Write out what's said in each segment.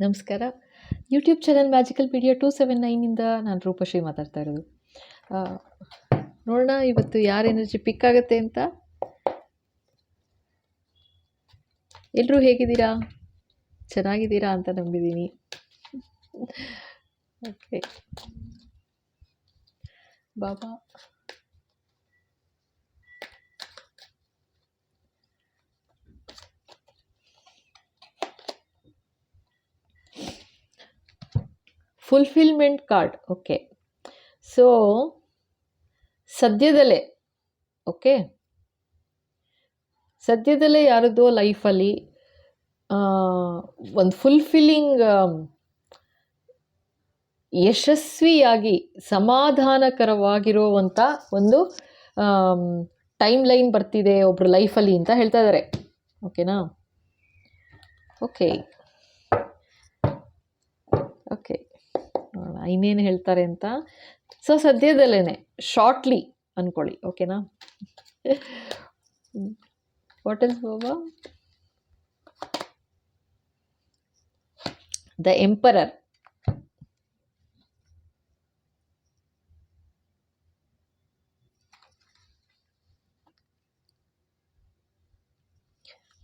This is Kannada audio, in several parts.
ನಮಸ್ಕಾರ. YouTube channel Magical Media two seven ನೈನಿಂದ ನಾನು ರೂಪಶ್ರೀ ಮಾತಾಡ್ತಾ ಇರೋದು. ನೋಡೋಣ ಇವತ್ತು ಯಾರ ಎನರ್ಜಿ ಪಿಕ್ ಆಗುತ್ತೆ ಅಂತ. ಎಲ್ಲರೂ ಹೇಗಿದ್ದೀರಾ? ಚೆನ್ನಾಗಿದ್ದೀರಾ ಅಂತ ನಂಬಿದ್ದೀನಿ. ಓಕೆ ಬಾಬಾ. ಫುಲ್ಫಿಲ್ಮೆಂಟ್ ಕಾರ್ಡ್ ಓಕೆ ಸೊ ಸದ್ಯದಲ್ಲೇ ಓಕೆ ಸದ್ಯದಲ್ಲೇ ಯಾರದೋ ಲೈಫಲ್ಲಿ ಒಂದು ಫುಲ್ಫಿಲ್ಲಿಂಗ್ ಯಶಸ್ವಿಯಾಗಿ ಸಮಾಧಾನಕರವಾಗಿರುವಂಥ ಒಂದು ಟೈಮ್ ಲೈನ್ ಬರ್ತಿದೆ ಒಬ್ಬರು ಲೈಫಲ್ಲಿ ಅಂತ ಹೇಳ್ತಾ ಇದ್ದಾರೆ ಓಕೆನಾ ಓಕೆ ಓಕೆ ಇನ್ನೇನು ಹೇಳ್ತಾರೆ ಅಂತ? ಸೊ ಸದ್ಯದಲ್ಲೇ ಶಾರ್ಟ್ಲಿ ಅಂದ್ಕೊಳ್ಳಿ ಓಕೆನಾ what is Baba the emperor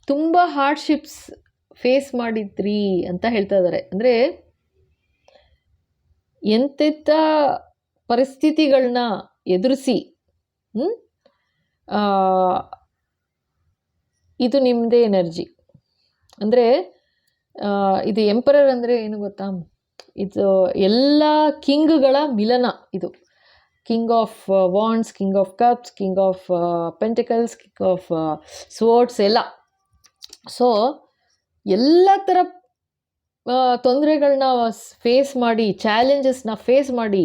ತುಂಬ ಹಾರ್ಡ್ಶಿಪ್ಸ್ ಫೇಸ್ ಮಾಡಿದ್ರಿ ಅಂತ ಹೇಳ್ತಾ ಇದ್ದಾರೆ ಅಂದರೆ ಎಂತೆಂಥ ಪರಿಸ್ಥಿತಿಗಳನ್ನ ಎದುರಿಸಿ ಇದು ನಿಮ್ಮದೇ ಎನರ್ಜಿ. ಅಂದರೆ ಇದು ಎಂಪರರ್ ಅಂದರೆ ಏನು ಗೊತ್ತಾ? ಇದು ಎಲ್ಲ ಕಿಂಗ್ಗಳ ಮಿಲನ ಇದು. King of wands king of cups king of pentacles king of swords ಎಲ್ಲ. ಸೊ ಎಲ್ಲ ಥರ ತೊಂದರೆಗಳನ್ನ ಫೇಸ್ ಮಾಡಿ ಚಾಲೆಂಜಸ್ನ ಫೇಸ್ ಮಾಡಿ,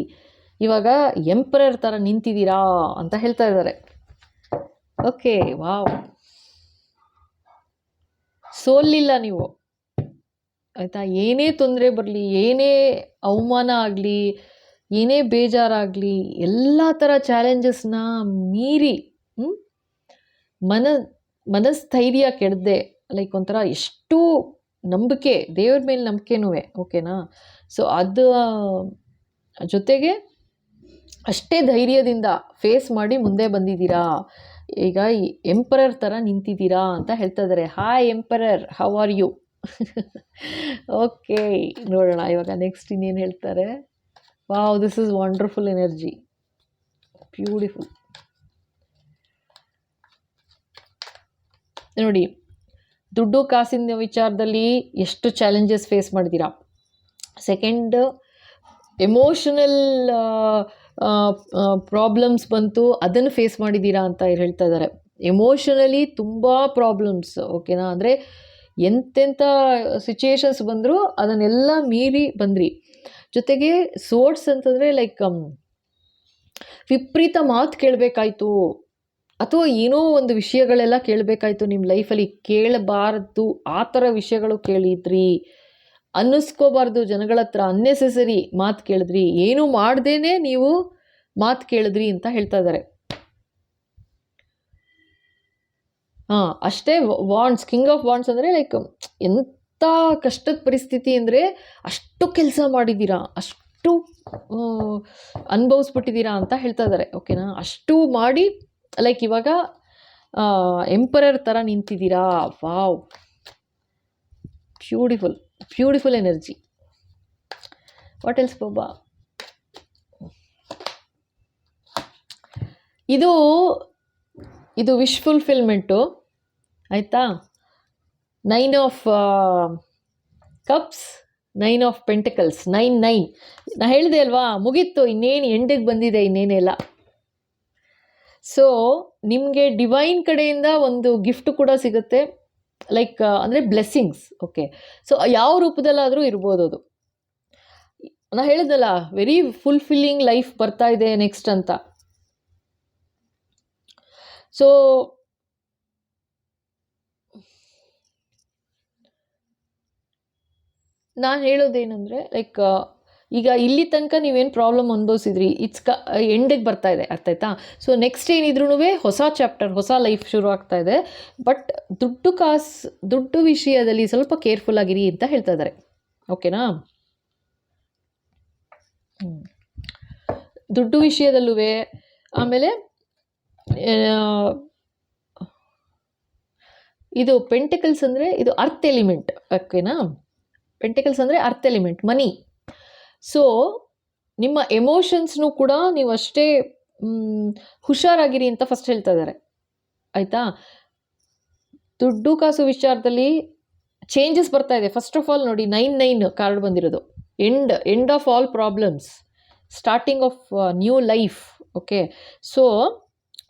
ಇವಾಗ ಎಂಪ್ರರ್ ಥರ ನಿಂತಿದ್ದೀರಾ ಅಂತ ಹೇಳ್ತಾ ಇದ್ದಾರೆ. ಓಕೆ ವಾವ್ ಸೋಲಿಲ್ಲ ನೀವು. ಆಯಿತಾ? ಏನೇ ತೊಂದರೆ ಬರಲಿ, ಏನೇ ಅವಮಾನ ಆಗಲಿ, ಏನೇ ಬೇಜಾರಾಗಲಿ, ಎಲ್ಲ ಥರ ಚಾಲೆಂಜಸ್ನ ಮೀರಿ? ಮನ, ಮನಸ್ಥೈರ್ಯ ಕೆಡದೆ ಲೈಕ್ ಒಂಥರ ಎಷ್ಟು ನಂಬಿಕೆ, ದೇವ್ರ ಮೇಲೆ ನಂಬಿಕೆನೂ ಓಕೆನಾ ಸೊ ಅದು ಜೊತೆಗೆ ಅಷ್ಟೇ ಧೈರ್ಯದಿಂದ ಫೇಸ್ ಮಾಡಿ ಮುಂದೆ ಬಂದಿದ್ದೀರಾ? ಈಗ ಎಂಪರರ್ ಥರ ನಿಂತಿದ್ದೀರಾ ಅಂತ ಹೇಳ್ತಾ ಇದ್ದಾರೆ hi emperor how are you okay ನೋಡೋಣ, ಇವಾಗ ನೆಕ್ಸ್ಟ್ ಇನ್ನೇನು ಹೇಳ್ತಾರೆ? Wow this is wonderful energy beautiful ನೋಡಿ ದುಡ್ಡು ಕಾಸಿನ ವಿಚಾರದಲ್ಲಿ ಎಷ್ಟು ಚಾಲೆಂಜಸ್ ಫೇಸ್ ಮಾಡಿದ್ದೀರಾ ಸೆಕೆಂಡ್ ಎಮೋಷನಲ್ ಪ್ರಾಬ್ಲಮ್ಸ್ ಬಂತು, ಅದನ್ನು ಫೇಸ್ ಮಾಡಿದ್ದೀರಾ ಅಂತ ಹೇಳ್ತಾ ಇದ್ದಾರೆ ಎಮೋಷನಲಿ ತುಂಬ ಪ್ರಾಬ್ಲಮ್ಸ್ ಓಕೆನಾ ಅಂದರೆ ಎಂತೆಂಥ ಸಿಚುಯೇಷನ್ಸ್ ಬಂದರೂ ಅದನ್ನೆಲ್ಲ ಮೀರಿ ಬಂದ್ರಿ. ಜೊತೆಗೆ ಸೋರ್ಟ್ಸ್ ಅಂತಂದರೆ ಲೈಕ್ ವಿಪರೀತ ಮಾತು ಕೇಳಬೇಕಾಯ್ತು. ಅಥವಾ ಏನೋ ಒಂದು ವಿಷಯಗಳೆಲ್ಲ ಕೇಳಬೇಕಾಯ್ತು ನಿಮ್ಮ ಲೈಫಲ್ಲಿ ಕೇಳಬಾರದು ಆ ಥರ ವಿಷಯಗಳು ಕೇಳಿದ್ರಿ, ಅನ್ನಿಸ್ಕೋಬಾರ್ದು, ಜನಗಳ ಹತ್ರ ಅನ್ನೆಸೆಸರಿ ಮಾತು ಕೇಳಿದ್ರಿ, ಏನು ಮಾಡ್ದೇನೆ ನೀವು ಮಾತು ಕೇಳಿದ್ರಿ ಅಂತ ಹೇಳ್ತಾ ಇದ್ದಾರೆ. ಹಾಂ, ಅಷ್ಟೇ ವಾಂಡ್ಸ್ ಕಿಂಗ್ ಆಫ್ ವಾಂಡ್ಸ್ ಅಂದರೆ ಲೈಕ್ ಎಂಥ ಕಷ್ಟದ ಪರಿಸ್ಥಿತಿ ಅಂದರೆ ಅಷ್ಟು ಕೆಲಸ ಮಾಡಿದ್ದೀರಾ, ಅಷ್ಟು ಅನುಭವಿಸ್ಬಿಟ್ಟಿದ್ದೀರಾ ಅಂತ ಹೇಳ್ತಾ ಇದ್ದಾರೆ ಓಕೆನಾ ಅಷ್ಟು ಮಾಡಿ ಲೈಕ್ ಇವಾಗ ಎಂಪರರ್ ಥರ ನಿಂತಿದ್ದೀರಾ? Wow beautiful beautiful energy what else ಬಾಬಾ ಇದು ಇದು ವಿಶ್ ಫುಲ್ಫಿಲ್ಮೆಂಟು ಆಯಿತಾ? Nine of cups nine of pentacles nine nine ನಾ ಹೇಳಿದೆ ಅಲ್ವಾ, ಮುಗೀತು, ಇನ್ನೇನು, ಎಂಡಿಗೆ ಬಂದಿದೆ ಇನ್ನೇನೆಲ್ಲ. ಸೊ ನಿಮಗೆ ಡಿವೈನ್ ಕಡೆಯಿಂದ ಒಂದು ಗಿಫ್ಟ್ ಕೂಡ ಸಿಗುತ್ತೆ. ಲೈಕ್ ಅಂದರೆ ಬ್ಲೆಸ್ಸಿಂಗ್ಸ್ ಓಕೆ ಸೊ ಯಾವ ರೂಪದಲ್ಲಾದರೂ ಇರ್ಬೋದು ಅದು. ನಾ ಹೇಳಿದಲ್ಲ ವೆರಿ ಫುಲ್ಫಿಲ್ಲಿಂಗ್ ಲೈಫ್ ಬರ್ತಾ ಇದೆ ನೆಕ್ಸ್ಟ್ ಅಂತ. ಸೊ ನಾನು ಹೇಳೋದೇನಂದರೆ ಲೈಕ್ ಈಗ ಇಲ್ಲಿ ತನಕ ನೀವೇನು ಪ್ರಾಬ್ಲಮ್ ಅನುಭವಿಸಿದ್ರಿ? ಇಟ್ಸ್ ಕ ಎಂಡಿಗೆ ಬರ್ತಾ ಇದೆ, ಅರ್ಥ ಆಯ್ತಾ? ಸೊ ನೆಕ್ಸ್ಟ್ ಏನಿದ್ರೂ ಹೊಸ ಚಾಪ್ಟರ್ ಹೊಸ ಲೈಫ್ ಶುರು ಆಗ್ತಾ ಇದೆ. ಬಟ್ ದುಡ್ಡು ಕಾಸು, ದುಡ್ಡು ವಿಷಯದಲ್ಲಿ ಸ್ವಲ್ಪ ಕೇರ್ಫುಲ್ ಆಗಿರಿ ಅಂತ ಹೇಳ್ತಾ ಇದ್ದಾರೆ ಓಕೆನಾ ದುಡ್ಡು ವಿಷಯದಲ್ಲೂ ಆಮೇಲೆ ಇದು ಪೆಂಟಿಕಲ್ಸ್ ಅಂದರೆ ಇದು ಅರ್ತ್ ಎಲಿಮೆಂಟ್ ಓಕೆನಾ ಪೆಂಟಿಕಲ್ಸ್ ಅಂದರೆ ಅರ್ತ್ ಎಲಿಮೆಂಟ್ ಮನಿ ಸೊ ನಿಮ್ಮ ಎಮೋಷನ್ಸ್ನು ಕೂಡ ನೀವು ಅಷ್ಟೇ ಹುಷಾರಾಗಿರಿ ಅಂತ ಫಸ್ಟ್ ಹೇಳ್ತಾ ಇದ್ದಾರೆ. ಆಯಿತಾ? ದುಡ್ಡು ಕಾಸು ವಿಚಾರದಲ್ಲಿ ಚೇಂಜಸ್ ಬರ್ತಾ ಇದೆ. ಫಸ್ಟ್ ಆಫ್ ಆಲ್ ನೋಡಿ ನೈನ್ ನೈನ್ ಕಾರ್ಡ್ ಬಂದಿರೋದು. End end of all problems starting of new life okay so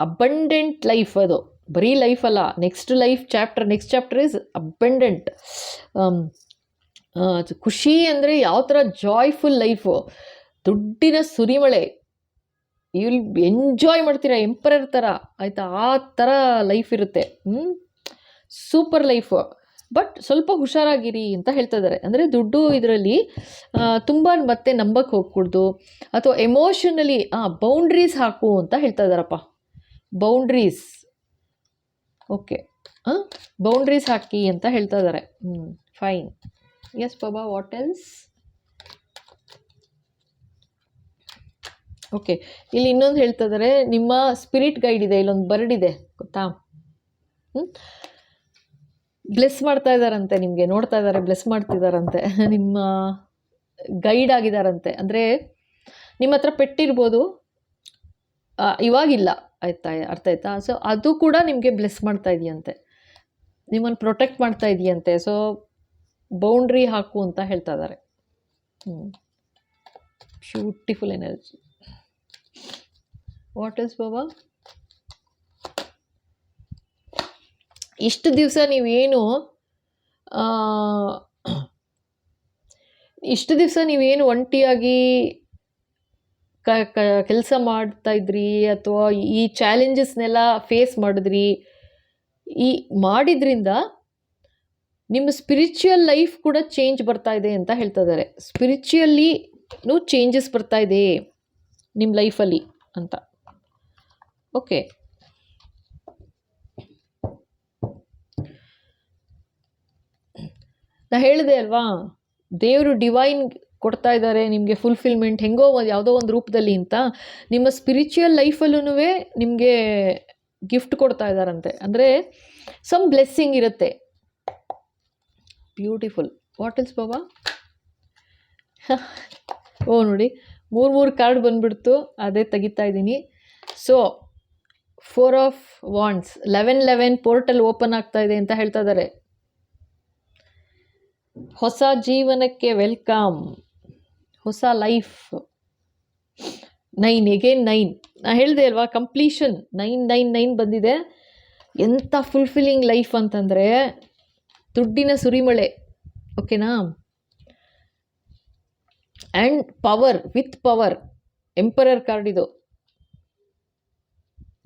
abundant life ಅದು. ಬರೀ ಲೈಫ್ ಅಲ್ಲ. Next life chapter next chapter is abundant ಖುಷಿ ಅಂದರೆ ಯಾವ ಥರ ಜಾಯ್ಫುಲ್ ಲೈಫು ದುಡ್ಡಿನ ಸುರಿಮಳೆ. ವಿಲ್ ಎಂಜಾಯ್ ಮಾಡ್ತೀರಾ ಎಂಪರರ್ ಥರ ಆಯಿತಾ? ಆ ಥರ ಲೈಫ್ ಇರುತ್ತೆ. ಸೂಪರ್ ಲೈಫು ಬಟ್ ಸ್ವಲ್ಪ ಹುಷಾರಾಗಿರಿ ಅಂತ ಹೇಳ್ತಾ ಇದ್ದಾರೆ ಅಂದರೆ ದುಡ್ಡು ಇದರಲ್ಲಿ ತುಂಬ ಮತ್ತೆ ನಂಬಕ್ಕೆ ಹೋಗ್ಕೂಡ್ದು ಅಥವಾ ಎಮೋಷನಲಿ ಬೌಂಡ್ರೀಸ್ ಹಾಕು ಅಂತ ಹೇಳ್ತಾ ಇದ್ದಾರಪ್ಪ ಬೌಂಡ್ರೀಸ್ ಓಕೆ ಹಾಂ ಬೌಂಡ್ರೀಸ್ ಹಾಕಿ ಅಂತ ಹೇಳ್ತಾ ಇದ್ದಾರೆ ಹ್ಞೂ ಫೈನ್ ಎಸ್ ಬಾಬಾ ವಾಟ್ ಎಲ್ಸ್ ಓಕೆ ಇಲ್ಲಿ ಇನ್ನೊಂದು ಹೇಳ್ತಾ ಇದ್ದಾರೆ ನಿಮ್ಮ ಸ್ಪಿರಿಟ್ ಗೈಡ್ ಇದೆ, ಇಲ್ಲೊಂದು ಬರ್ಡ್ ಇದೆ, ಗೊತ್ತಾ? ಹ್ಞೂ ಬ್ಲೆಸ್ ಮಾಡ್ತಾ ಇದ್ದಾರಂತೆ ನಿಮಗೆ, ನೋಡ್ತಾ ಇದ್ದಾರೆ ಬ್ಲೆಸ್ ಮಾಡ್ತಿದ್ದಾರಂತೆ ನಿಮ್ಮ ಗೈಡ್ ಆಗಿದ್ದಾರಂತೆ ಅಂದರೆ ನಿಮ್ಮ ಹತ್ರ ಪೆಟ್ಟಿರ್ಬೋದು. ಇವಾಗಿಲ್ಲ, ಆಯ್ತಾ, ಅರ್ಥ ಆಯ್ತಾ? ಸೊ ಅದು ಕೂಡ ನಿಮಗೆ ಬ್ಲೆಸ್ ಮಾಡ್ತಾ ಇದೆಯಂತೆ. ನಿಮ್ಮನ್ನು ಪ್ರೊಟೆಕ್ಟ್ ಮಾಡ್ತಾ ಇದೆಯಂತೆ. ಸೊ ಬೌಂಡ್ರಿ ಹಾಕು ಅಂತ ಹೇಳ್ತಾ ಇದ್ದಾರೆ beautiful energy what is Baba ಇಷ್ಟು ದಿವಸ ನೀವೇನು ಇಷ್ಟು ದಿವಸ ನೀವೇನು ಒಂಟಿಯಾಗಿ ಕ ಕೆಲಸ ಮಾಡ್ತಾ ಇದ್ರಿ ಅಥವಾ ಈ ಚಾಲೆಂಜಸ್ನೆಲ್ಲ ಫೇಸ್ ಮಾಡಿದ್ರಿ, ಈ ಮಾಡಿದ್ರಿಂದ ನಿಮ್ಮ ಸ್ಪಿರಿಚುಯಲ್ ಲೈಫ್ ಕೂಡ ಚೇಂಜ್ ಬರ್ತಾ ಇದೆ ಅಂತ ಹೇಳ್ತಾ ಇದ್ದಾರೆ. ಚೇಂಜಸ್ ಬರ್ತಾ ಇದೆ ನಿಮ್ಮ ಲೈಫಲ್ಲಿ ಅಂತ. ಓಕೆ ನಾ ಹೇಳಿದೆ ಅಲ್ವಾ, ದೇವರು ಡಿವೈನ್ ಕೊಡ್ತಾ ಇದ್ದಾರೆ, ನಿಮಗೆ ಫುಲ್ಫಿಲ್ಮೆಂಟ್ ಹೆಂಗೋ ಒಂದು ಯಾವುದೋ ಒಂದು ರೂಪದಲ್ಲಿ ಅಂತ. ನಿಮ್ಮ ಸ್ಪಿರಿಚುಯಲ್ ಲೈಫಲ್ಲೂ ನಿಮಗೆ ಗಿಫ್ಟ್ ಕೊಡ್ತಾ ಇದ್ದಾರಂತೆ. ಅಂದರೆ ಸಮ್ ಬ್ಲೆಸ್ಸಿಂಗ್ ಇರುತ್ತೆ. ಬ್ಯೂಟಿಫುಲ್. ವಾಟ್ ಇಲ್ಸ್ ಬಾಬಾ? ಓ, ನೋಡಿ. ಮೂರು ಮೂರು ಕಾರ್ಡ್ ಬಂದ್ಬಿಡ್ತು. ಅದೇ ತೆಗಿತಾ ಇದ್ದೀನಿ. So four of wands eleven eleven portal open ಆಗ್ತಾ ಇದೆ ಅಂತ ಹೇಳ್ತಾ ಇದ್ದಾರೆ. ಹೊಸ ಜೀವನಕ್ಕೆ ವೆಲ್ಕಮ್ ಹೊಸ ಲೈಫ್ ನೈನ್ ಎಗೇನ್ ನೈನ್ ನಾ ಹೇಳಿದೆ ಅಲ್ವಾ ಕಂಪ್ಲೀಷನ್ ನೈನ್ ನೈನ್ ನೈನ್ ಬಂದಿದೆ. ಎಂಥ ಫುಲ್ಫಿಲ್ಲಿಂಗ್ ಲೈಫ್ ಅಂತಂದರೆ ದುಡ್ಡಿನ ಸುರಿಮಳೆ ಓಕೆನಾ and power with power emperor card ಇದು.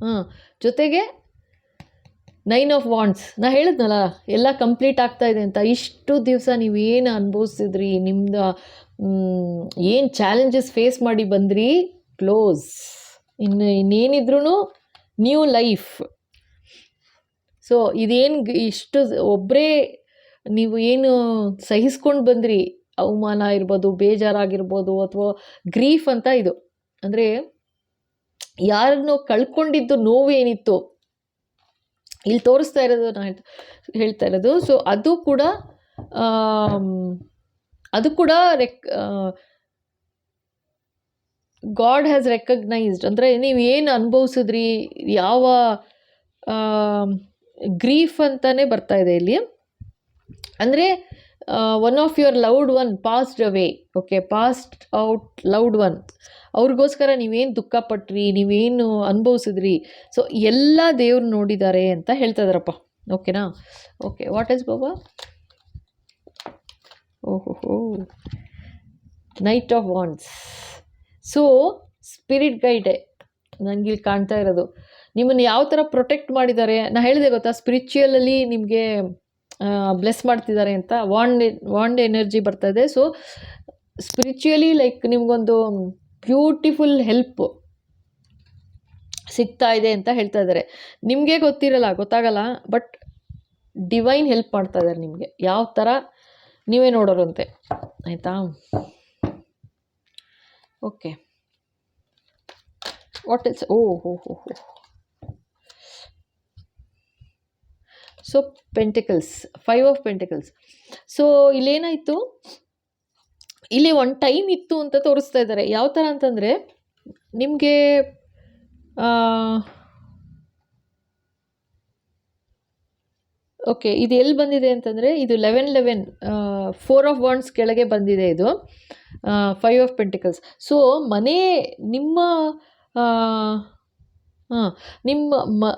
ಹಾಂ, ಜೊತೆಗೆ ನೈನ್ ಆಫ್ ವಾಂಡ್ಸ್ ನಾ ಹೇಳಿದ್ನಲ್ಲ, ಎಲ್ಲ ಕಂಪ್ಲೀಟ್ ಆಗ್ತಾ ಇದೆ ಅಂತ. ಇಷ್ಟು ದಿವಸ ನೀವು ಏನು ಅನುಭವಿಸಿದ್ರಿ? ನಿಮ್ದು ಏನು ಚಾಲೆಂಜಸ್ ಫೇಸ್ ಮಾಡಿ ಬಂದ್ರಿ? ಕ್ಲೋಸ್ ಇನ್ನು ಇನ್ನೇನಿದ್ರೂ ನ್ಯೂ ಲೈಫ್ ಸೊ ಇದೇನು ಇಷ್ಟು ಒಬ್ಬರೇ ನೀವು ಏನು ಸಹಿಸ್ಕೊಂಡು ಬಂದ್ರಿ, ಅವಮಾನ ಇರ್ಬೋದು, ಬೇಜಾರಾಗಿರ್ಬೋದು ಅಥವಾ ಗ್ರೀಫ್ ಅಂತ ಇದು. ಅಂದರೆ ಯಾರನ್ನು ಕಳ್ಕೊಂಡಿದ್ದು ನೋವು ಏನಿತ್ತು, ಇಲ್ಲಿ ತೋರಿಸ್ತಾ ಇರೋದು ನಾನು ಹೇಳ್ತಾ ಇರೋದು. ಸೊ ಅದು ಕೂಡ ಅದು ಕೂಡ ರೆಕ್ ಗಾಡ್ ಹ್ಯಾಸ್ ರೆಕಗ್ನೈಸ್ಡ್. ಅಂದರೆ ನೀವು ಏನು ಅನುಭವಿಸಿದ್ರಿ, ಯಾವ ಗ್ರೀಫ್ ಅಂತಲೇ ಬರ್ತಾ ಇದೆ ಇಲ್ಲಿ. ಅಂದರೆ one of your loved one passed away okay passed out loved one ಅವ್ರಿಗೋಸ್ಕರ ನೀವೇನು ದುಃಖಪಟ್ರಿ ನೀವೇನು ಅನುಭವಿಸಿದ್ರಿ? ಸೊ ಎಲ್ಲ ದೇವ್ರು ನೋಡಿದ್ದಾರೆ ಅಂತ ಹೇಳ್ತಾ ಇದ್ದಾರಪ್ಪ ಓಕೆನಾ ಓಕೆ ವಾಟ್ ಇಸ್ ಬಾಬಾ ಓಹೋ knight of wands so spirit ಗೈಡೆ ನನಗಿಲ್ಲಿ ಕಾಣ್ತಾ ಇರೋದು. ನಿಮ್ಮನ್ನು ಯಾವ ಥರ ಪ್ರೊಟೆಕ್ಟ್ ಮಾಡಿದ್ದಾರೆ? ನಾ ಹೇಳಿದೆ ಗೊತ್ತಾ ಸ್ಪಿರಿಚುವಲಲ್ಲಿ ನಿಮಗೆ ಬ್ಲೆಸ್ ಮಾಡ್ತಿದ್ದಾರೆ ಅಂತ ವಾಂಡ್ ವಾಂಡ್ ಎನರ್ಜಿ ಬರ್ತಾ ಇದೆ. ಸೊ ಸ್ಪಿರಿಚುಯಲಿ ಲೈಕ್ ನಿಮಗೊಂದು ಬ್ಯೂಟಿಫುಲ್ ಹೆಲ್ಪ್ ಸಿಗ್ತಾ ಇದೆ ಅಂತ ಹೇಳ್ತಾ ಇದ್ದಾರೆ. ನಿಮಗೆ ಗೊತ್ತಿರಲ್ಲ, ಗೊತ್ತಾಗಲ್ಲ ಬಟ್ ಡಿವೈನ್ ಹೆಲ್ಪ್ ಮಾಡ್ತಾ ಇದ್ದಾರೆ ನಿಮಗೆ. ಯಾವ ಥರ ನೀವೇ ನೋಡೋರಂತೆ. ಆಯಿತಾ? ಓಕೆ ವಾಟ್ ಇಸ್ ಓ, ಹೋ ಹೋ ಹೋ. So pentacles five of pentacles so ಇಲ್ಲೇನಾಯಿತು? ಇಲ್ಲಿ ಒಂದು ಟೈಮ್ ಇತ್ತು ಅಂತ ತೋರಿಸ್ತಾ ಇದ್ದಾರೆ. ಯಾವ ಥರ ಅಂತಂದರೆ, ನಿಮಗೆ ಓಕೆ ಇದು ಎಲ್ಲಿ ಬಂದಿದೆ ಅಂತಂದರೆ, ಇದು eleven eleven four of wands ಕೆಳಗೆ ಬಂದಿದೆ ಇದು. ಫೈವ್ ಆಫ್ ಪೆಂಟಿಕಲ್ಸ್ ಸೊ ಮನೆ, ನಿಮ್ಮ ಹಾಂ, ನಿಮ್ಮ ಮ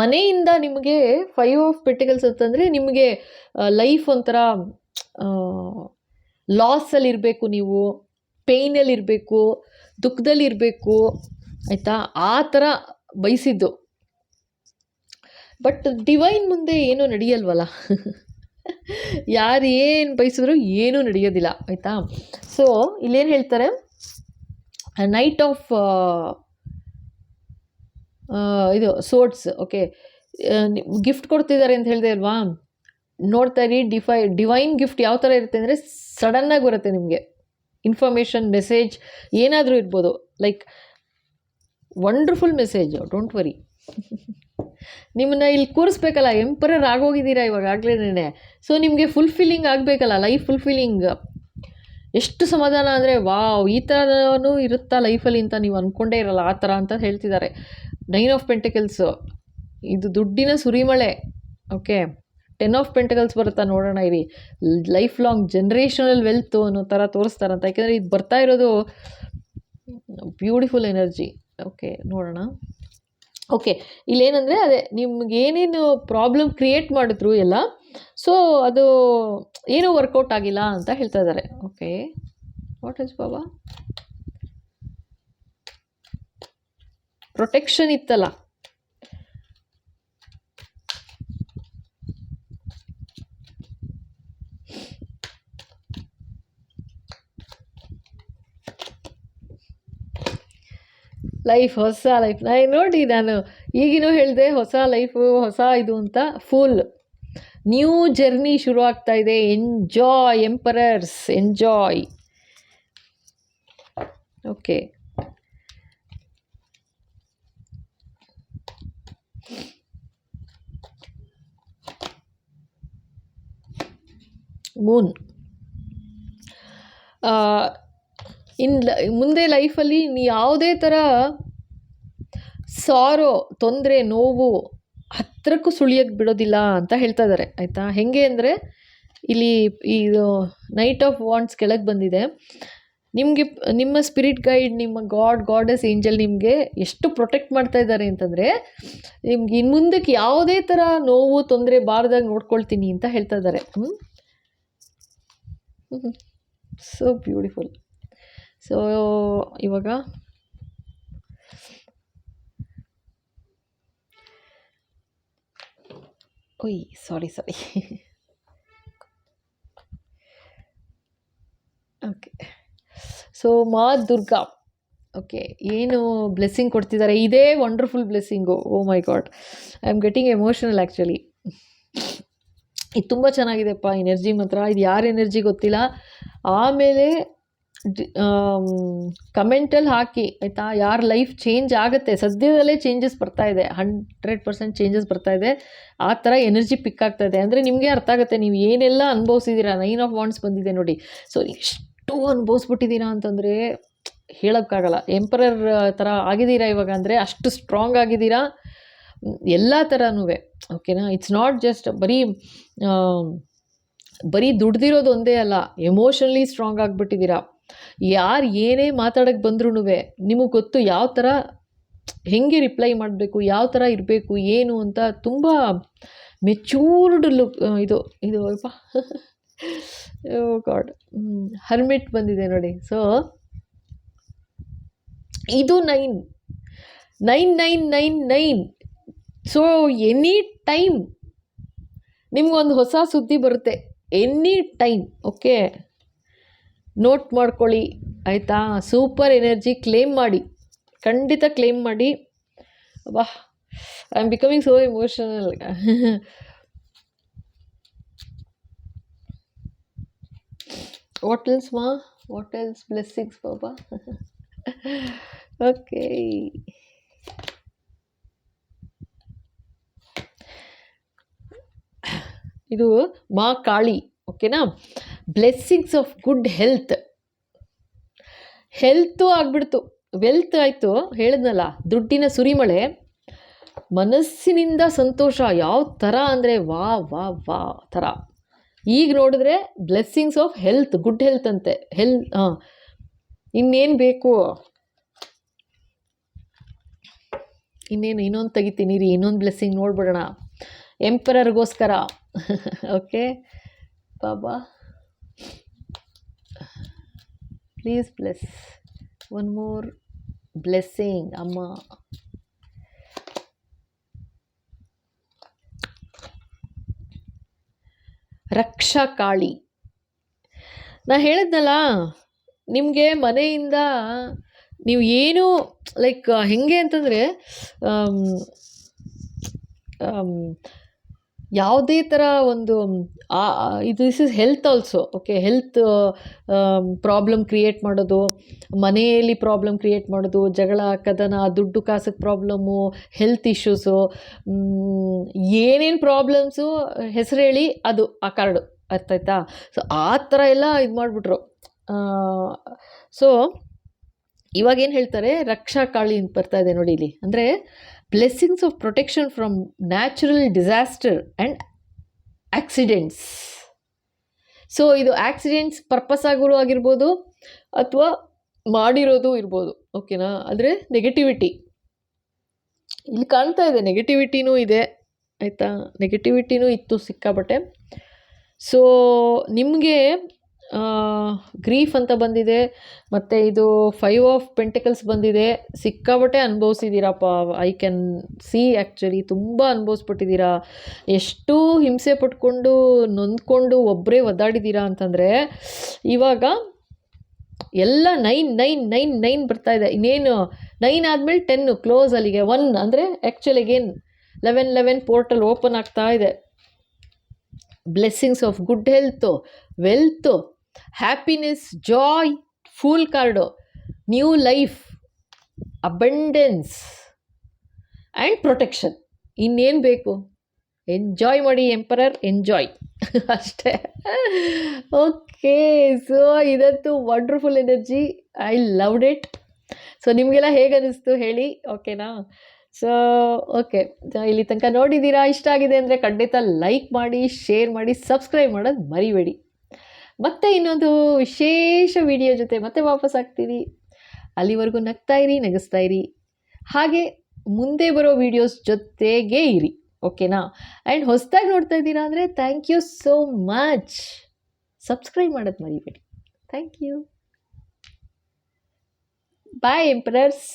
ಮನೆಯಿಂದ ನಿಮಗೆ ಫೈವ್ ಆಫ್ ಪೆಟ್ಟಿಗಲ್ಸ್ ಅಂತಂದರೆ ನಿಮಗೆ ಲೈಫ್ ಒಂಥರ ಲಾಸಲ್ಲಿರಬೇಕು ನೀವು ಪೇಯ್ನಲ್ಲಿರಬೇಕು ದುಃಖದಲ್ಲಿರಬೇಕು ಆಯಿತಾ? ಆ ಥರ ಬಯಸಿದ್ದು. ಬಟ್ ಡಿವೈನ್ ಮುಂದೆ ಏನೂ ನಡೆಯಲ್ವಲ್ಲ? ಯಾರು ಏನು ಬಯಸಿದ್ರು ಏನೂ ನಡೆಯೋದಿಲ್ಲ, ಆಯಿತಾ? ಸೊ ಇಲ್ಲೇನು ಹೇಳ್ತಾರೆ? ನೈಟ್ ಆಫ್ ಇದು ಸೋಟ್ಸ್, ಓಕೆ. ಗಿಫ್ಟ್ ಕೊಡ್ತಿದ್ದಾರೆ ಅಂತ ಹೇಳಿದೆ ಅಲ್ವಾ? ನೋಡ್ತಾ ಇರಿ, ಡಿಫೈ, ಡಿವೈನ್ ಗಿಫ್ಟ್ ಯಾವ ಥರ ಇರುತ್ತೆ ಅಂದರೆ ಸಡನ್ನಾಗಿ ಬರುತ್ತೆ ನಿಮಗೆ. ಇನ್ಫಾರ್ಮೇಷನ್, ಮೆಸೇಜ್, ಏನಾದರೂ ಇರ್ಬೋದು. Like, wonderful message, don't worry. ನಿಮ್ಮನ್ನ ಇಲ್ಲಿ ಕೂರಿಸ್ಬೇಕಲ್ಲ, ಎಂಪರರ್ ಆಗೋಗಿದ್ದೀರಾ ಇವಾಗ ಆಗ್ಲೇನೆ. ಸೊ, ನಿಮಗೆ ಫುಲ್ಫಿಲ್ಲಿಂಗ್ ಆಗಬೇಕಲ್ಲ, ಲೈಫ್ ಫುಲ್ಫಿಲ್ಲಿಂಗ್. ಎಷ್ಟು ಸಮಾಧಾನ ಅಂದರೆ, ವಾವ್, ಈ ಥರನೂ ಇರುತ್ತಾ ಲೈಫಲ್ಲಿ ಅಂತ ನೀವು ಅಂದ್ಕೊಂಡೇ ಇರಲ್ಲ, ಆ ಥರ ಅಂತ ಹೇಳ್ತಿದ್ದಾರೆ. ನೈನ್ ಆಫ್ ಪೆಂಟಿಕಲ್ಸು ಇದು ದುಡ್ಡಿನ ಸುರಿಮಳೆ. ಓಕೆ ಟೆನ್ ಆಫ್ ಪೆಂಟಿಕಲ್ಸ್ ಬರುತ್ತಾ ನೋಡೋಣ ಇರಿ ಲೈಫ್ ಲಾಂಗ್ ಜನ್ರೇಷನಲ್ ವೆಲ್ತು ಅನ್ನೋ ಥರ ತೋರಿಸ್ತಾರಂತ. ಯಾಕೆಂದರೆ ಇದು ಬರ್ತಾ ಇರೋದು ಬ್ಯೂಟಿಫುಲ್ ಎನರ್ಜಿ ಓಕೆ ನೋಡೋಣ. ಓಕೆ ಇಲ್ಲೇನಂದರೆ ಅದೇ ನಿಮ್ಗೆ ಏನೇನು ಪ್ರಾಬ್ಲಮ್ ಕ್ರಿಯೇಟ್ ಮಾಡಿದ್ರು ಎಲ್ಲ ಸೊ ಅದು ಏನೂ ವರ್ಕೌಟ್ ಆಗಿಲ್ಲ ಅಂತ ಹೇಳ್ತಾ ಇದ್ದಾರೆ. Okay what is Baba? Protection ಇತ್ತಲ್ಲ. ಲೈಫ್ ಹೊಸ ಲೈಫ್ ನೋಡಿ ನಾನು, ಈಗಿನೂ ಹೇಳಿದೆ ಹೊಸ ಲೈಫು ಹೊಸ ಇದು ಅಂತ ಫುಲ್ ನ್ಯೂ ಜರ್ನಿ ಶುರು ಆಗ್ತಾ ಇದೆ. Enjoy emperors enjoy okay moon in ಮುಂದೆ ಲೈಫಲ್ಲಿ ನೀ ಯಾವುದೇ ಥರ ಸಾರೋ, ತೊಂದರೆ, ನೋವು ಹತ್ತಿರಕ್ಕೂ ಸುಳಿಯೋಕ್ಕೆ ಬಿಡೋದಿಲ್ಲ ಅಂತ ಹೇಳ್ತಾ ಇದ್ದಾರೆ ಆಯಿತಾ? ಹೇಗೆ ಅಂದರೆ ಇಲ್ಲಿ ಇದು ನೈಟ್ ಆಫ್ ವಾಂಟ್ಸ್ ಕೆಳಗೆ ಬಂದಿದೆ. ನಿಮಗೆ, ನಿಮ್ಮ ಸ್ಪಿರಿಟ್ ಗೈಡ್ ನಿಮ್ಮ ಗಾಡ್ ಗಾಡೆಸ್ ಏಂಜಲ್ ನಿಮಗೆ ಎಷ್ಟು ಪ್ರೊಟೆಕ್ಟ್ ಮಾಡ್ತಾ ಇದ್ದಾರೆ ಅಂತಂದರೆ, ನಿಮ್ಗೆ ಇನ್ನು ಮುಂದಕ್ಕೆ ಯಾವುದೇ ಥರ ನೋವು, ತೊಂದರೆ ಬಾರ್ದಾಗ ನೋಡ್ಕೊಳ್ತೀನಿ ಅಂತ ಹೇಳ್ತಾ ಇದ್ದಾರೆ. ಸೊ ಬ್ಯೂಟಿಫುಲ್ ಸೊ ಇವಾಗ ಓಯ್ ಸಾರಿ ಸಾರಿ ಓಕೆ ಸೊ ಮಾ ದುರ್ಗಾ ಓಕೆ ಏನು ಬ್ಲೆಸ್ಸಿಂಗ್ ಕೊಡ್ತಿದ್ದಾರೆ ಇದೇ wonderful blessing oh my god I am getting emotional actually ಇದು ತುಂಬ ಚೆನ್ನಾಗಿದೆಪ್ಪ ಎನರ್ಜಿ ಮಾತ್ರ. ಇದು ಯಾರ ಎನರ್ಜಿ ಗೊತ್ತಿಲ್ಲ. ಆಮೇಲೆ ಕಮೆಂಟಲ್ಲಿ ಹಾಕಿ, ಆಯಿತಾ? ಯಾರ ಲೈಫ್ ಚೇಂಜ್ ಆಗುತ್ತೆ? ಸದ್ಯದಲ್ಲೇ ಚೇಂಜಸ್ ಬರ್ತಾ ಇದೆ. ಹಂಡ್ರೆಡ್ ಪರ್ಸೆಂಟ್ ಚೇಂಜಸ್ ಬರ್ತಾ ಇದೆ. ಆ ಥರ ಎನರ್ಜಿ ಪಿಕ್ ಆಗ್ತಾ ಇದೆ. ಅಂದರೆ ನಿಮಗೆ ಅರ್ಥ ಆಗುತ್ತೆ, ನೀವು ಏನೆಲ್ಲ ಅನುಭವಿಸಿದ್ದೀರಾ ನೈನ್ ಆಫ್ ವಾಂಡ್ಸ್ ಬಂದಿದೆ ನೋಡಿ. ಸೊ ಎಷ್ಟು ಅನುಭವಿಸ್ಬಿಟ್ಟಿದ್ದೀರಾ ಅಂತಂದರೆ ಹೇಳೋಕ್ಕಾಗಲ್ಲ. ಎಂಪರರ್ ಥರ ಆಗಿದ್ದೀರಾ ಇವಾಗ ಅಂದರೆ ಅಷ್ಟು ಸ್ಟ್ರಾಂಗ್ ಆಗಿದ್ದೀರಾ? ಎಲ್ಲ ಥರನೂ ಓಕೆನಾ ಇಟ್ಸ್ ನಾಟ್ ಜಸ್ಟ್ ಬರೀ ಬರೀ ದುಡ್ದಿರೋದು ಒಂದೇ ಅಲ್ಲ. ಎಮೋಷನಲಿ ಸ್ಟ್ರಾಂಗ್ ಆಗಿಬಿಟ್ಟಿದ್ದೀರಾ. ಯಾರು ಏನೇ ಮಾತಾಡೋಕ್ಕೆ ಬಂದ್ರೂ ನಿಮಗೆ ಗೊತ್ತು ಯಾವ ಥರ ಹೆಂಗೆ ರಿಪ್ಲೈ ಮಾಡಬೇಕು, ಯಾವ ಥರ ಇರಬೇಕು, ಏನು ಅಂತ ತುಂಬ ಮೆಚೂರ್ಡ್ ಲುಕ್ ಇದು ಇದು ಅಲ್ಪ. ಗಾಡ್ ಹರ್ಮಿಟ್ ಬಂದಿದೆ ನೋಡಿ. ಸೊ ಇದು nine. Nine nine nine nine. So any time ನಿಮ್ಗೊಂದು ಹೊಸ ಸುದ್ದಿ ಬರುತ್ತೆ. ಎನಿ ಟೈಮ್ ಓಕೆ ನೋಟ್ ಮಾಡ್ಕೊಳ್ಳಿ, ಆಯಿತಾ? ಸೂಪರ್ ಎನರ್ಜಿ ಕ್ಲೇಮ್ ಮಾಡಿ. ಖಂಡಿತ ಕ್ಲೇಮ್ ಮಾಡಿ. Wow I am becoming so emotional what else blessings Baba okay ಇದು ಮಾ ಕಾಳಿ ಓಕೆನಾ blessings of good health health ಆಗ್ಬಿಡ್ತು. ವೆಲ್ತ್ ಆಯಿತು. ಹೇಳಿದ್ನಲ್ಲ, ದುಡ್ಡಿನ ಸುರಿಮಳೆ. ಮನಸ್ಸಿನಿಂದ ಸಂತೋಷ. ಯಾವ ಥರ ಅಂದರೆ ವಾ ವಾ ವಾ ಥರ ಈಗ ನೋಡಿದ್ರೆ blessings of health good health ಅಂತೆ. ಹೆಲ್ ಹಾಂ. ಇನ್ನೇನು ಬೇಕು? ಇನ್ನೇನು, ಇನ್ನೊಂದು ತೆಗಿತೀನಿ ರೀ ಇನ್ನೊಂದು ಬ್ಲೆಸ್ಸಿಂಗ್ ನೋಡ್ಬಿಡೋಣ. ಎಂಪರರ್ಗೋಸ್ಕರ okay Baba. Please bless one more blessing ಅಮ್ಮ. ರಕ್ಷಾ ಕಾಳಿ ನಾ ಹೇಳಿದ್ನಲ್ಲ ನಿಮಗೆ ಮನೆಯಿಂದ ನೀವು ಏನು ಲೈಕ್ ಹೆಂಗೆ ಅಂತಂದರೆ ಯಾವುದೇ ಥರ ಒಂದು ಇದು is is health also okay health problem create ಮಾಡೋದು, ಮನೆಯಲ್ಲಿ ಪ್ರಾಬ್ಲಮ್ ಕ್ರಿಯೇಟ್ ಮಾಡೋದು, ಜಗಳ, ಕದನ, ದುಡ್ಡು ಕಾಸಕ್ಕೆ ಪ್ರಾಬ್ಲಮ್ಮು ಹೆಲ್ತ್ ಇಶ್ಯೂಸು ಏನೇನು ಪ್ರಾಬ್ಲಮ್ಸು ಹೆಸರು ಹೇಳಿ ಅದು ಆ ಕಾರ್ಡು, ಅರ್ಥ ಆಯ್ತಾ? ಸೊ ಆ ಥರ ಎಲ್ಲ ಇದು ಮಾಡಿಬಿಟ್ರು. ಸೊ ಇವಾಗ ಏನು ಹೇಳ್ತಾರೆ? ರಕ್ಷಾ ಕಾಳಿ ಅಂತ ಬರ್ತಾ ಇದೆ ನೋಡಿ ಇಲ್ಲಿ. ಅಂದರೆ blessings of protection from natural disaster and accidents so ಇದು ಆಕ್ಸಿಡೆಂಟ್ಸ್ ಪರ್ಪಸ್ ಆಗಿರೋ ಆಗಿರ್ಬೋದು ಅಥವಾ ಮಾಡಿರೋದು ಇರ್ಬೋದು ಓಕೆನಾ ಆದರೆ ನೆಗೆಟಿವಿಟಿ ಇಲ್ಲಿ ಕಾಣ್ತಾ ಇದೆ ನೆಗೆಟಿವಿಟಿನೂ ಇದೆ, ಆಯಿತಾ? ನೆಗೆಟಿವಿಟಿನೂ ಇತ್ತು ಸಿಕ್ಕಾಬಟ್ಟೆ ಸೊ ನಿಮಗೆ ಗ್ರೀಫ್ ಅಂತ ಬಂದಿದೆ, ಮತ್ತು ಇದು ಫೈವ್ ಆಫ್ ಪೆಂಟಿಕಲ್ಸ್ ಬಂದಿದೆ. ಸಿಕ್ಕಾಬಟ್ಟೆ ಅನುಭವಿಸಿದ್ದೀರಪ್ಪ ಐ ಕ್ಯಾನ್ ಸಿ ಆ್ಯಕ್ಚುಲಿ ತುಂಬ ಅನುಭವಿಸ್ಬಿಟ್ಟಿದ್ದೀರಾ. ಎಷ್ಟು ಹಿಂಸೆ ಪಟ್ಕೊಂಡು, ನೊಂದ್ಕೊಂಡು ಒಬ್ಬರೇ ಒದ್ದಾಡಿದ್ದೀರಾ ಅಂತಂದರೆ, ಇವಾಗ ಎಲ್ಲ ನೈನ್ ನೈನ್ ನೈನ್ ನೈನ್ ಬರ್ತಾ ಇದೆ. ಇನ್ನೇನು ನೈನ್ ಆದಮೇಲೆ ಟೆನ್ನು ಕ್ಲೋಸ್ ಅಲ್ಲಿಗೆ ಒನ್ ಅಂದರೆ actually again eleven eleven portal open ಆಗ್ತಾ ಇದೆ. Blessings of good health wealth happiness, joy, full card, new life, abundance and protection. ಇನ್ನೇನು ಬೇಕು? ಎಂಜಾಯ್ ಮಾಡಿ, ಎಂಪರರ್, ಎಂಜಾಯ್. ಅಷ್ಟೇ. ಓಕೆ, ಸೊ ಇದಂತೂ wonderful energy. I loved it. So ನಿಮಗೆಲ್ಲ ಹೇಗೆ ಅನ್ನಿಸ್ತು ಹೇಳಿ, ಓಕೆನಾ? So, okay. ಇಲ್ಲಿ ತನಕ ನೋಡಿದ್ದೀರಾ, ಇಷ್ಟ ಆಗಿದೆ ಅಂದರೆ ಖಂಡಿತ ಲೈಕ್ ಮಾಡಿ, ಶೇರ್ ಮಾಡಿ, ಸಬ್ಸ್ಕ್ರೈಬ್ ಮಾಡೋದು ಮರಿಬೇಡಿ. ಮತ್ತೆ ಇನ್ನೊಂದು ವಿಶೇಷ ವಿಡಿಯೋ ಜೊತೆ ಮತ್ತೆ ವಾಪಸ್ ಆಗ್ತೀವಿ ಅಲ್ಲಿವರೆಗೂ ನಗ್ತಾ ಇರಿ, ನಗಿಸ್ತಾ ಇರಿ. ಹಾಗೆ ಮುಂದೆ ಬರೋ ವೀಡಿಯೋಸ್ ಜೊತೆಗೇ ಇರಿ ಓಕೆನಾ ಆ್ಯಂಡ್ ಹೊಸದಾಗಿ ನೋಡ್ತಾ ಇದ್ದೀರಾ ಅಂದರೆ thank you so much subscribe ಮಾಡೋದು ಮರಿಬೇಡಿ. Thank you bye ಎಂಪ್ರರ್ಸ್